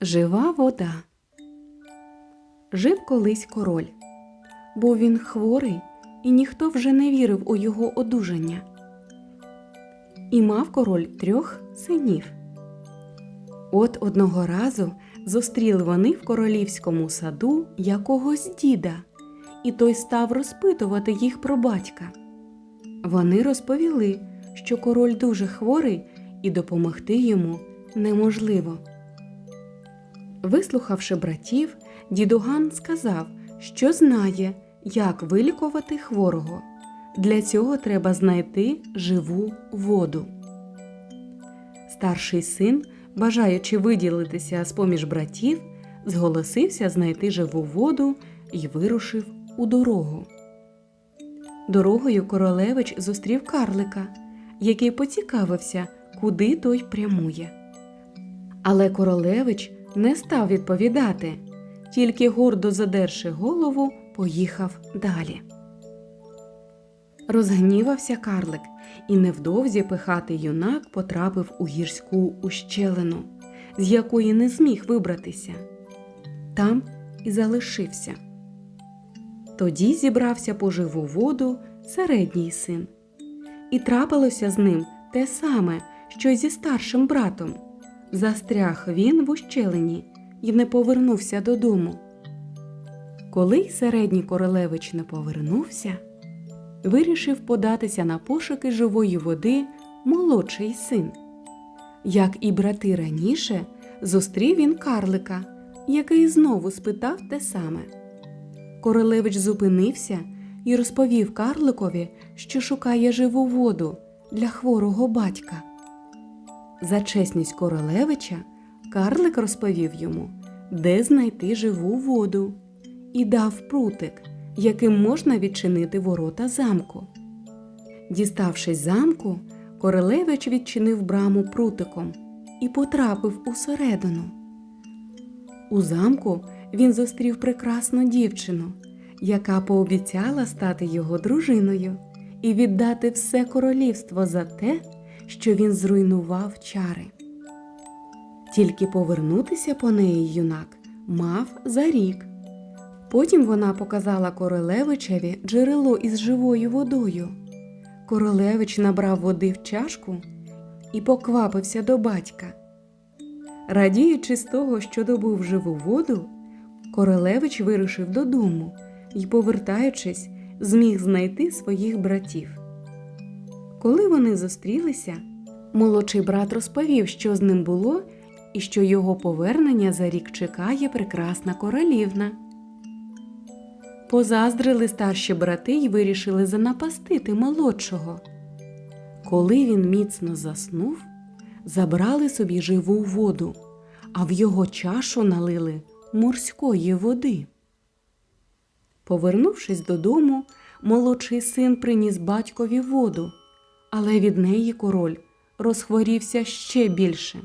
Жива вода. Жив колись король. Був він хворий, і ніхто вже не вірив у його одужання. І мав король трьох синів. От одного разу зустріли вони в королівському саду якогось діда, і той став розпитувати їх про батька. Вони розповіли, що король дуже хворий і допомогти йому неможливо. Вислухавши братів, дідуган сказав, що знає, як вилікувати хворого. Для цього треба знайти живу воду. Старший син, бажаючи виділитися з поміж братів, зголосився знайти живу воду і вирушив у дорогу. Дорогою королевич зустрів карлика, який поцікавився, куди той прямує. Але королевич не став відповідати, тільки гордо задерши голову, поїхав далі. Розгнівався карлик, і невдовзі пихатий юнак потрапив у гірську ущелину, з якої не зміг вибратися. Там і залишився. Тоді зібрався по живу воду середній син. І трапилося з ним те саме, що й зі старшим братом. Застряг він в ущелині і не повернувся додому. Коли й середній королевич не повернувся, вирішив податися на пошуки живої води молодший син. Як і брати раніше, зустрів він карлика, який знову спитав те саме. Королевич зупинився і розповів карликові, що шукає живу воду для хворого батька. За чесність королевича карлик розповів йому, де знайти живу воду, і дав прутик, яким можна відчинити ворота замку. Діставшись замку, королевич відчинив браму прутиком і потрапив усередину. У замку він зустрів прекрасну дівчину, яка пообіцяла стати його дружиною і віддати все королівство за те, що він зруйнував чари. Тільки повернутися по неї юнак мав за рік. Потім вона показала королевичеві джерело із живою водою. Королевич набрав води в чашку і поквапився до батька. Радіючи з того, що добув живу воду, королевич вирушив додому і, повертаючись, зміг знайти своїх братів. Коли вони зустрілися, молодший брат розповів, що з ним було, і що його повернення за рік чекає прекрасна королівна. Позаздрили старші брати й вирішили занапастити молодшого. Коли він міцно заснув, забрали собі живу воду, а в його чашу налили морської води. Повернувшись додому, молодший син приніс батькові воду, але від неї король розхворівся ще більше.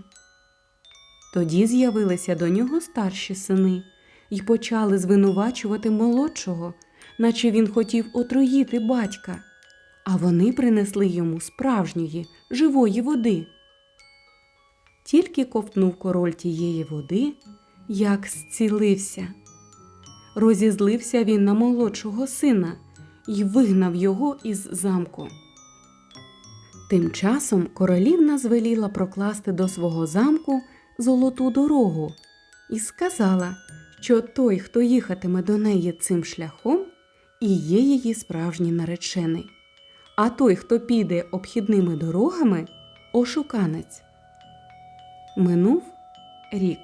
Тоді з'явилися до нього старші сини і почали звинувачувати молодшого, наче він хотів отруїти батька, а вони принесли йому справжньої живої води. Тільки ковтнув король тієї води, як зцілився. Розізлився він на молодшого сина і вигнав його із замку. Тим часом королівна звеліла прокласти до свого замку золоту дорогу і сказала, що той, хто їхатиме до неї цим шляхом, і є її справжній наречений, а той, хто піде обхідними дорогами, ошуканець. Минув рік,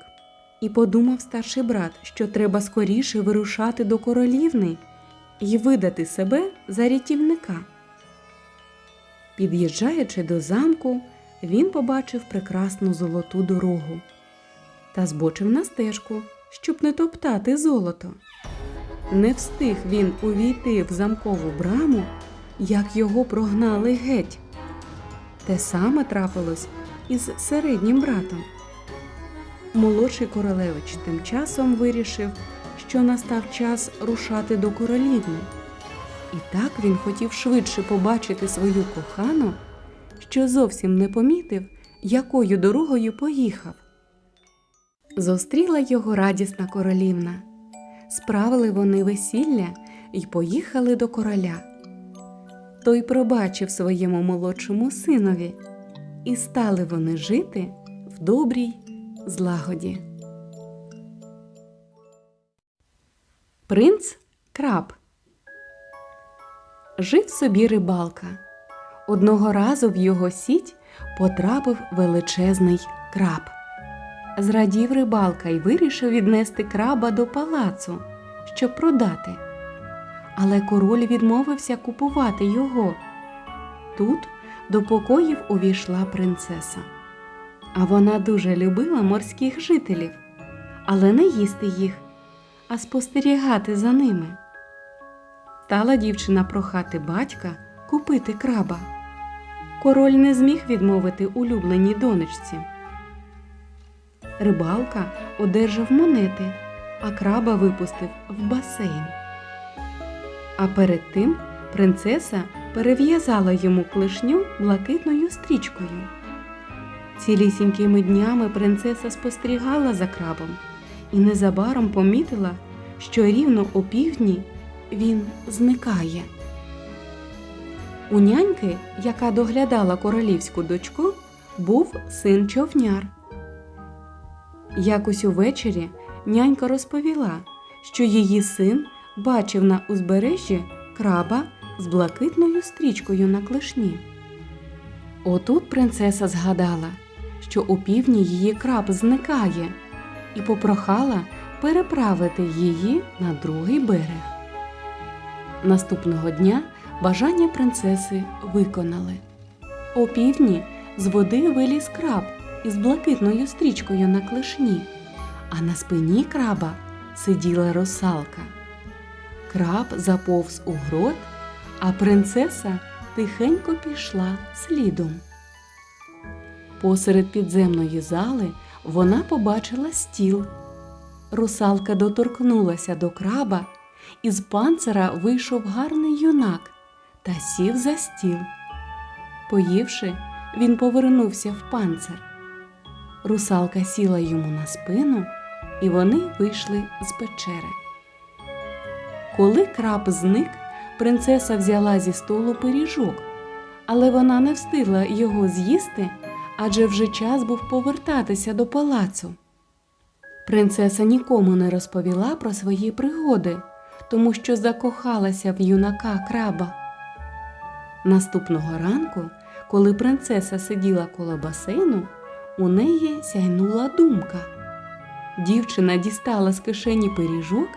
і подумав старший брат, що треба скоріше вирушати до королівни і видати себе за рятівника. Під'їжджаючи до замку, він побачив прекрасну золоту дорогу та збочив на стежку, щоб не топтати золото. Не встиг він увійти в замкову браму, як його прогнали геть. Те саме трапилось із середнім братом. Молодший королевич тим часом вирішив, що настав час рушати до королівни. І так він хотів швидше побачити свою кохану, що зовсім не помітив, якою дорогою поїхав. Зустріла його радісна королівна. Справили вони весілля і поїхали до короля. Той пробачив своєму молодшому синові, і стали вони жити в добрій злагоді. Принц краб Жив собі рибалка. Одного разу в його сіть потрапив величезний краб. Зрадів рибалка й вирішив віднести краба до палацу, щоб продати. Але король відмовився купувати його. Тут до покоїв увійшла принцеса. А вона дуже любила морських жителів, але не їсти їх, а спостерігати за ними. Стала дівчина прохати батька купити краба. Король не зміг відмовити улюбленій донечці. Рибалка одержав монети, а краба випустив в басейн. А перед тим принцеса перев'язала йому клишню блакитною стрічкою. Цілісінькими днями принцеса спостерігала за крабом і незабаром помітила, що рівно о півдні він зникає. У няньки, яка доглядала королівську дочку, був син човняр. Якось увечері нянька розповіла, що її син бачив на узбережжі краба з блакитною стрічкою на клешні. Отут принцеса згадала, що у півдні її краб зникає, і попрохала переправити її на другий берег. Наступного дня бажання принцеси виконали. О півдні з води виліз краб із блакитною стрічкою на клешні, а на спині краба сиділа русалка. Краб заповз у грот, а принцеса тихенько пішла слідом. Посеред підземної зали вона побачила стіл. Русалка доторкнулася до краба, і з панцира вийшов гарний юнак та сів за стіл. Поївши, він повернувся в панцир. Русалка сіла йому на спину, і вони вийшли з печери. Коли краб зник, принцеса взяла зі столу пиріжок, але вона не встигла його з'їсти, адже вже час був повертатися до палацу. Принцеса нікому не розповіла про свої пригоди, тому що закохалася в юнака краба. Наступного ранку, коли принцеса сиділа коло басейну, у неї сяйнула думка. Дівчина дістала з кишені пиріжок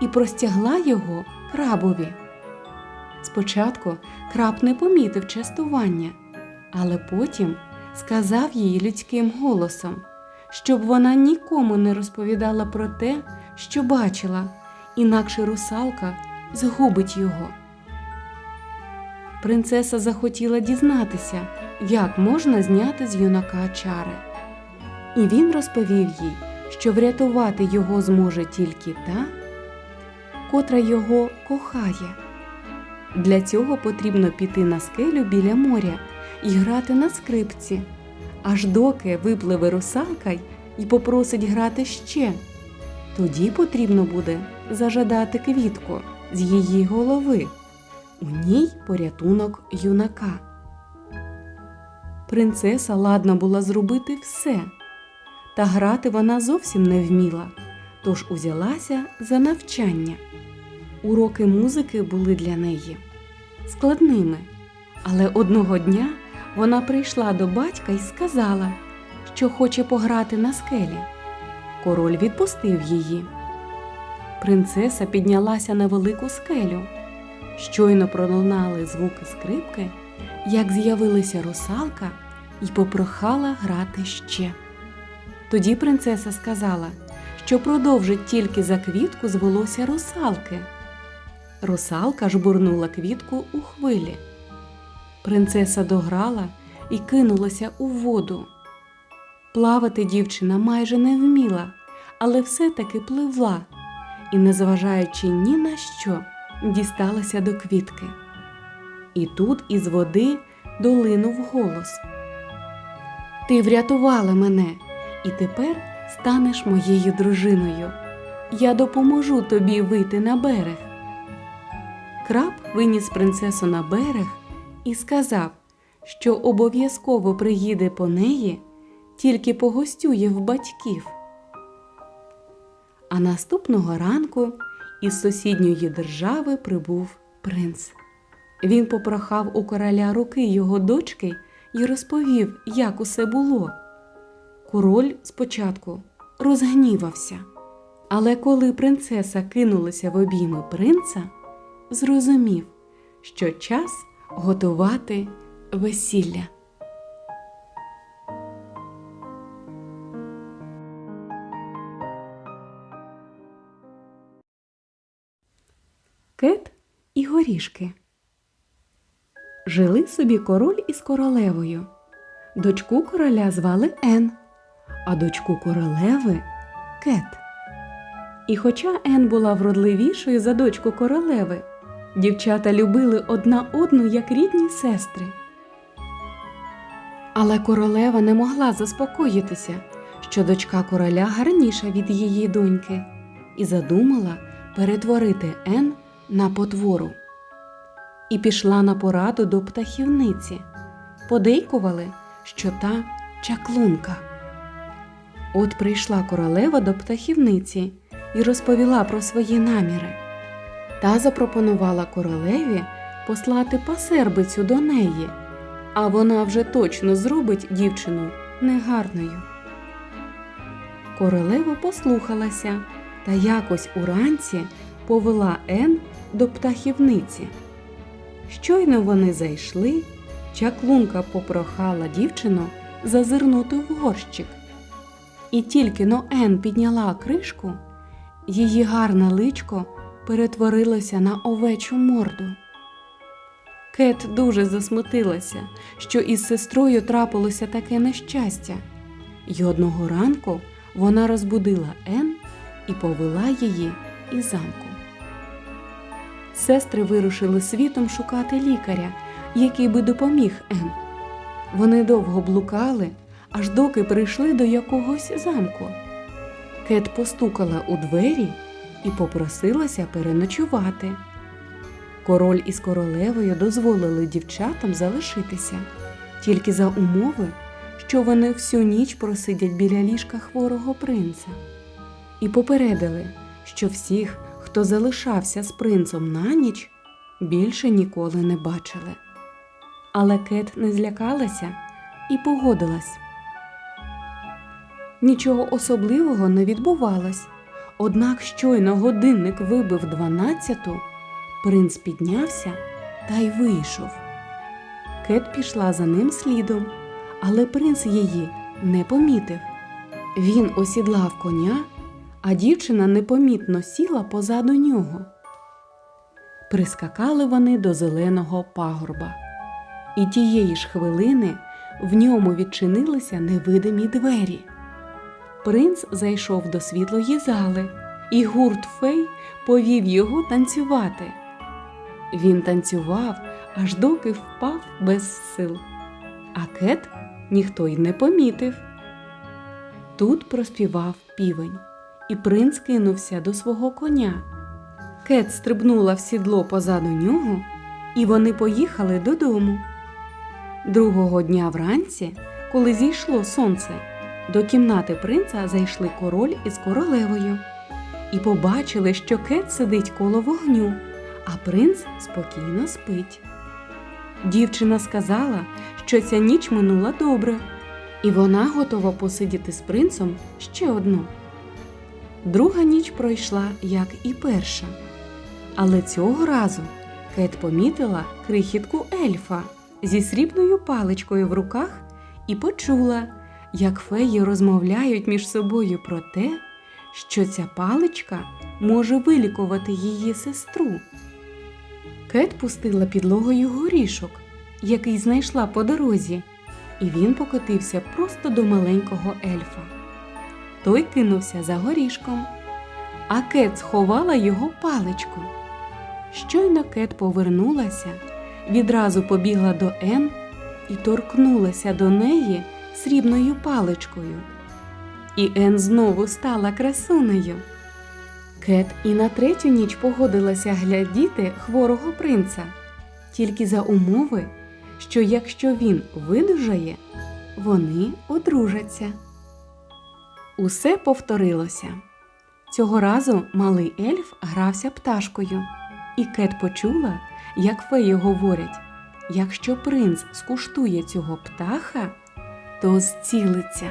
і простягла його крабові. Спочатку краб не помітив частування, але потім сказав їй людським голосом, щоб вона нікому не розповідала про те, що бачила, інакше русалка згубить його. Принцеса захотіла дізнатися, як можна зняти з юнака чари. І він розповів їй, що врятувати його зможе тільки та, котра його кохає. Для цього потрібно піти на скелю біля моря і грати на скрипці, аж доки випливе русалка і попросить грати ще. Тоді потрібно буде зажадати квітку з її голови. У ній порятунок юнака. Принцеса ладна була зробити все, та грати вона зовсім не вміла, тож узялася за навчання. Уроки музики були для неї складними, але одного дня вона прийшла до батька і сказала, що хоче пограти на скелі. Король відпустив її. Принцеса піднялася на велику скелю. Щойно пролунали звуки скрипки, як з'явилася русалка і попрохала грати ще. Тоді принцеса сказала, що продовжить тільки за квітку з волосся русалки. Русалка жбурнула квітку у хвилі. Принцеса дограла і кинулася у воду. Плавати дівчина майже не вміла, але все-таки пливла і, незважаючи ні на що, дісталася до квітки. І тут із води долинув голос. Ти врятувала мене, і тепер станеш моєю дружиною. Я допоможу тобі вийти на берег. Краб виніс принцесу на берег і сказав, що обов'язково приїде по неї, тільки погостює в батьків. А наступного ранку із сусідньої держави прибув принц. Він попрохав у короля руки його дочки і розповів, як усе було. Король спочатку розгнівався, але коли принцеса кинулася в обійми принца, зрозумів, що час готувати весілля. Кет і горішки. Жили собі король із королевою. Дочку короля звали Ен, а дочку королеви Кет. І хоча Ен була вродливішою за дочку королеви, дівчата любили одна одну як рідні сестри. Але королева не могла заспокоїтися, що дочка короля гарніша від її доньки, і задумала перетворити Ен на потвору. І пішла на пораду до птахівниці. Подейкували, що та чаклунка. От прийшла королева до птахівниці і розповіла про свої наміри. Та запропонувала королеві послати пасербицю до неї, а вона вже точно зробить дівчину негарною. Королева послухалася та якось уранці повела Ен до птахівниці. Щойно вони зайшли, чаклунка попрохала дівчину зазирнути в горщик. І тільки но Ен підняла кришку, її гарне личко перетворилося на овечу морду. Кет дуже засмутилася, що із сестрою трапилося таке нещастя, й одного ранку вона розбудила Ен і повела її із замку. Сестри вирушили світом шукати лікаря, який би допоміг Ен. Вони довго блукали, аж доки прийшли до якогось замку. Кет постукала у двері і попросилася переночувати. Король із королевою дозволили дівчатам залишитися, тільки за умови, що вони всю ніч просидять біля ліжка хворого принца, і попередили, що всіх, хто залишався з принцем на ніч, більше ніколи не бачили. Але Кет не злякалася і погодилась. Нічого особливого не відбувалось, однак щойно годинник вибив дванадцяту, принц піднявся та й вийшов. Кет пішла за ним слідом, але принц її не помітив. Він осідлав коня, а дівчина непомітно сіла позаду нього. Прискакали вони до зеленого пагорба, і тієї ж хвилини в ньому відчинилися невидимі двері. Принц зайшов до світлої зали, і гурт фей повів його танцювати. Він танцював, аж доки впав без сил, а кет ніхто й не помітив. Тут проспівав півень, і принц кинувся до свого коня. Кет стрибнула в сідло позаду нього, і вони поїхали додому. Другого дня вранці, коли зійшло сонце, до кімнати принца зайшли король із королевою і побачили, що кет сидить коло вогню, а принц спокійно спить. Дівчина сказала, що ця ніч минула добре, і вона готова посидіти з принцем ще одну. Друга ніч пройшла, як і перша. Але цього разу Кет помітила крихітку ельфа зі срібною паличкою в руках і почула, як феї розмовляють між собою про те, що ця паличка може вилікувати її сестру. Кет пустила підлогою горішок, який знайшла по дорозі, і він покотився просто до маленького ельфа. Той кинувся за горішком, а Кет сховала його паличку. Щойно Кет повернулася, відразу побігла до Ен і торкнулася до неї срібною паличкою. і Ен знову стала красунею. Кет і на третю ніч погодилася глядіти хворого принца, тільки за умови, що якщо він видужає, вони одружаться. Усе повторилося. Цього разу малий ельф грався пташкою, і Кет почула, як феї говорять: якщо принц скуштує цього птаха, то зцілиться.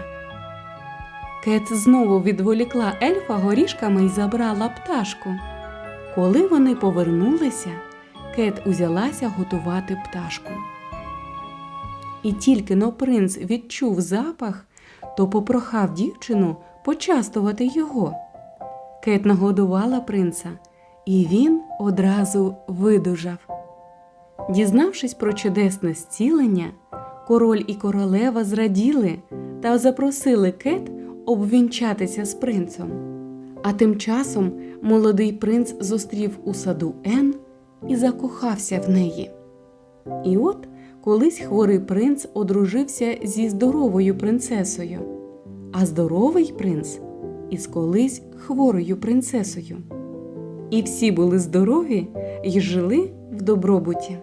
Кет знову відволікла ельфа горішками і забрала пташку. Коли вони повернулися, Кет узялася готувати пташку. І тільки но принц відчув запах, то попрохав дівчину почастувати його. Кет нагодувала принца, і він одразу видужав. Дізнавшись про чудесне зцілення, король і королева зраділи та запросили Кет обвінчатися з принцем. А тим часом молодий принц зустрів у саду Ен і закохався в неї. І от колись хворий принц одружився зі здоровою принцесою, а здоровий принц із колись хворою принцесою. І всі були здорові й жили в добробуті.